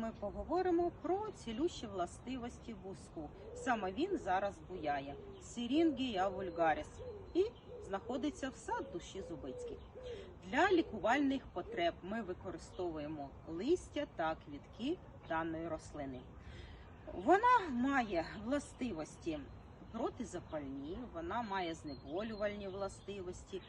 ми поговоримо про цілющі властивості буску. Саме він зараз буяє Сірінгія вульгаріс і знаходиться в сад душі Зубицький. Для лікувальних потреб ми використовуємо листя та квітки даної рослини. Вона має властивості протизапальні, вона має знеболювальні властивості.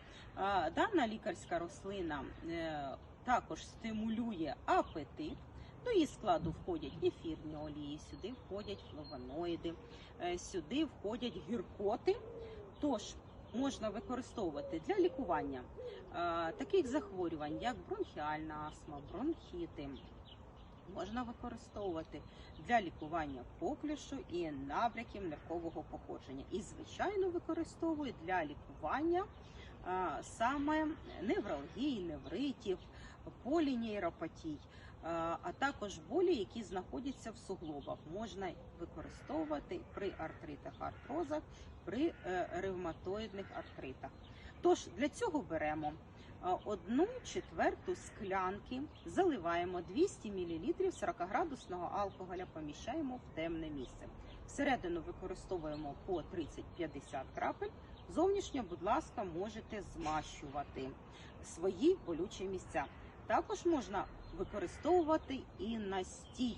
Дана лікарська рослина е, також стимулює апетит. До її складу входять ефірні олії, сюди входять флавоноїди, е, сюди входять гіркоти. Тож можна використовувати для лікування е, таких захворювань, як бронхіальна астма, бронхіти. Можна використовувати для лікування коклюшу і набряків ниркового походження. І, звичайно, використовують для лікування а, саме невралгії, невритів, полінейропатій, а, а також болі, які знаходяться в суглобах. Можна використовувати при артритах, артрозах, при е, ревматоїдних артритах. Тож для цього беремо одну четверту склянки, заливаємо 200 мл 40-градусного алкоголя, поміщаємо в темне місце. Всередину використовуємо по 30-50 крапель. Зовнішньо, будь ласка, можете змащувати свої болючі місця. Також можна використовувати і настій.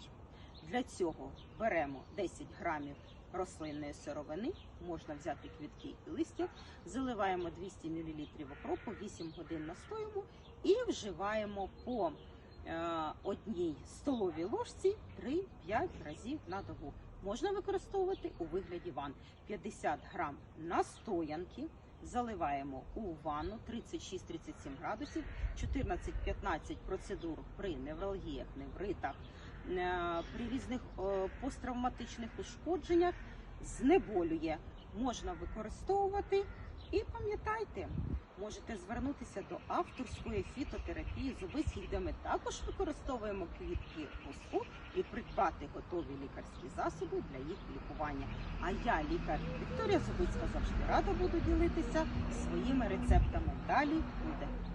Для цього беремо 10 грамів рослинної сировини, можна взяти квітки і листя, заливаємо 200 мл окропу, 8 годин настоїмо і вживаємо по е, одній столовій ложці 3-5 разів на добу. Можна використовувати у вигляді ван 50 грам настоянки. Заливаємо у ванну 36-37 градусів, 14-15 процедур при невралгіях, невритах, е, при різних е, посттравматичних ушкодженнях знеболює. Можна використовувати. І пам'ятайте, можете звернутися до авторської фітотерапії зубицьких, де ми також використовуємо квітки пуску і придбати готові лікарські засоби для їх лікування. А я, лікар Вікторія Зубицька, завжди рада буду ділитися своїми рецептами. Далі буде.